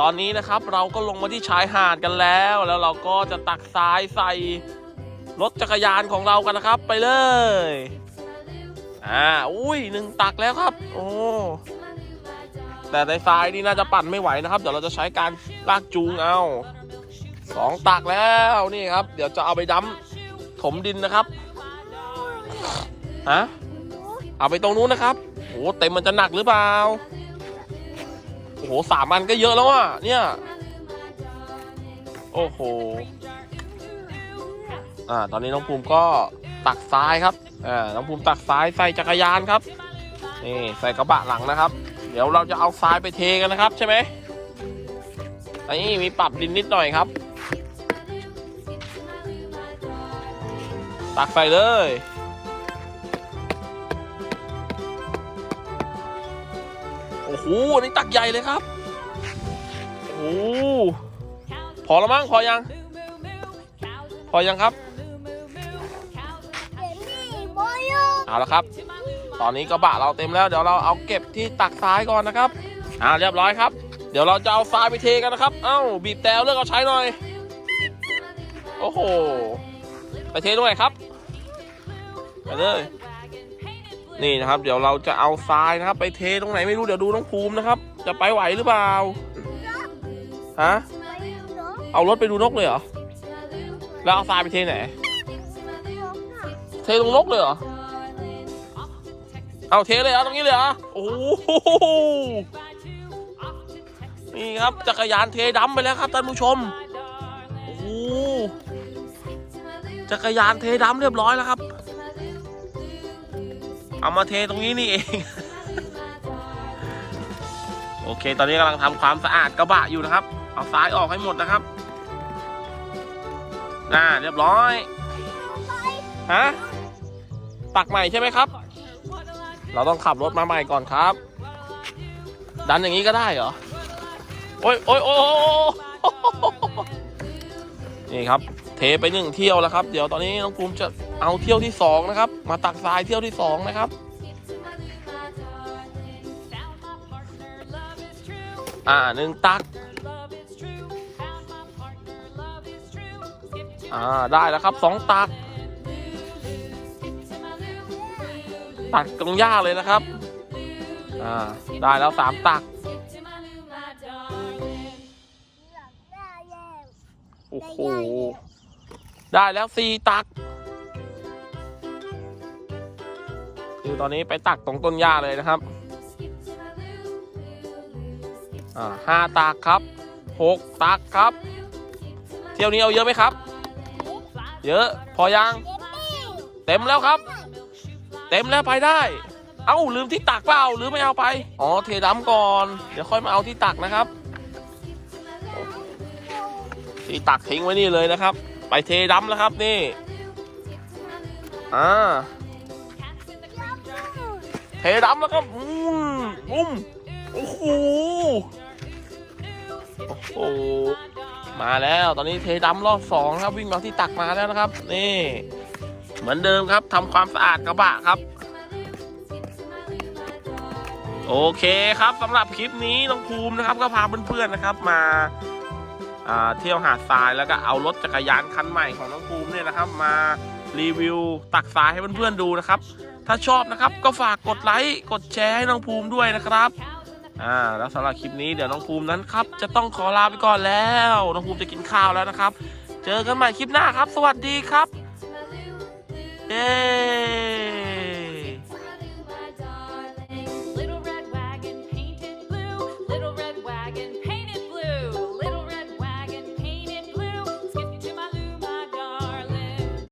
ตอนนี้นะครับเราก็ลงมาที่ชายหาดกันแล้ว แล้วเราก็จะตักทรายใส่รถจักรยานของเรากันนะครับ ไปเลยอ่าอุ้ยหนึ่งตักแล้วครับ โอ้แต่ในทรายนี่น่าจะปั่นไม่ไหวนะครับ เดี๋ยวเราจะใช้การลากจูงเอาสองตักแล้วนี่ครับ เดี๋ยวจะเอาไปดั้มถมดินนะครับฮะเอาไปตรงนู้นนะครับโอ้เต็มมันจะหนักหรือเปล่า อ้โหสามอันก็เยอะแล้วอะเนี่ย โอ้โห อ่า ตอนนี้น้องภูมิก็ตักทรายครับ อ่า น้องภูมิตักทรายใส่จักรยานครับ นี่ใส่กระบะหลังนะครับ เดี๋ยวเราจะเอาทรายไปเทกันนะครับใช่ไหมนี่มีปรับดินนิดหน่อยครับ ตักใส่เลย อ้โหอันนี่ตักใหญ่เลยครับ โอ้โหพอแล้วมั้งพอยัง พอยังครับเอาละครับ ตอนนี้กระบะเราเต็มแล้วเดี๋ยวเราเอาเก็บที่ตักทรายก่อนนะครับอ่าเรียบร้อยครับ เดี๋ยวเราจะเอาทรายไปเทกันนะครับ เอ้าบีบแต้วเลือกเอาใช้หน่อย โอ้โห ไปเทตรงไหนครับ ไปเลย นี่นะครับ เดี๋ยวเราจะเอาทรายนะครับ ไปเทตรงไหนไม่รู้เดี๋ยวดูน้องภูมินะครับ จะไปไหวหรือเปล่าฮะเอารถไปดูนกเลยเหรอแล้วเอาทรายไปเทไหนเทตรงนกเลยเหรอเอาเทเลยเหรอตรงนี้เลยเหรอโอ้โหนี่ครับจักรยานเทดำไปแล้วครับท่านผู้ชมโอ้โหจักรยานเทดำเรียบร้อยแล้วครับ เอามาเทตรงนี้นี่เอง โอเค ตอนนี้กำลังทำความสะอาดกระบะอยู่นะครับ เอาซ้ายออกให้หมดนะครับน่าเรียบร้อยฮะตักใหม่ใช่ไหมครับ เราต้องขับรถมาใหม่ก่อนครับ ดันอย่างนี้ก็ได้เหรอ โอ้ยโอ้ยโอ้ยโอ้ยนี่ครับ เทไปหนึ่งเที่ยวแล้วครับ เดี๋ยวตอนนี้น้องภูมิจะ เอาเที่ยวที่สองนะครับ มาตักทรายเที่ยวที่สองนะครับ อ่าหนึ่งตัก อ่าได้แล้วครับสองตัก ตักตรงหญ้าเลยนะครับ อ่าได้แล้วสามตักโอ้โหได้แล้วสี่ตัก คือตอนนี้ไปตักตรงต้นหญ้าเลยนะครับอ่าห้าตักครับหกตักครับ เที่ยวนี้เอาเยอะไหมครับ เยอะพอยัง เต็มแล้วครับ เต็มแล้วไปได้ เอ้าลืมที่ตักเปล่าหรือไม่เอาไป อ๋อเทดำก่อน เดี๋ยวค่อยมาเอาที่ตักนะครับ ที่ตักทิ้งไว้นี่เลยนะครับ ไปเทดำแล้วครับนี่ อ่า เทดำแล้วครับอืมบุ้มโอ้โหโอ้โหมาแล้วตอนนี้เทดำรอบสองครับวิ่งมาที่ตักมาแล้วนะครับ นี่ เหมือนเดิมครับทำความสะอาดกระบะครับ โอเคครับสำหรับคลิปนี้น้องภูมินะครับ ก็พาเพื่อนๆนะครับ มาอ่าเที่ยวหาดทรายแล้วก็เอารถจักรยานคันใหม่ของน้องภูมิเนี่ยนะครับ มา รีวิวตักสายให้เพื่อนๆดูนะครับ ถ้าชอบนะครับก็ฝากกดไลค์กดแชร์ให้น้องภูมิด้วยนะครับอ่าแล้วสำหรับคลิปนี้เดี๋ยวน้องภูมินั้นครับจะต้องขอลาไปก่อนแล้ว น้องภูมิจะกินข้าวแล้วนะครับ เจอกันใหม่คลิปหน้าครับ สวัสดีครับเย้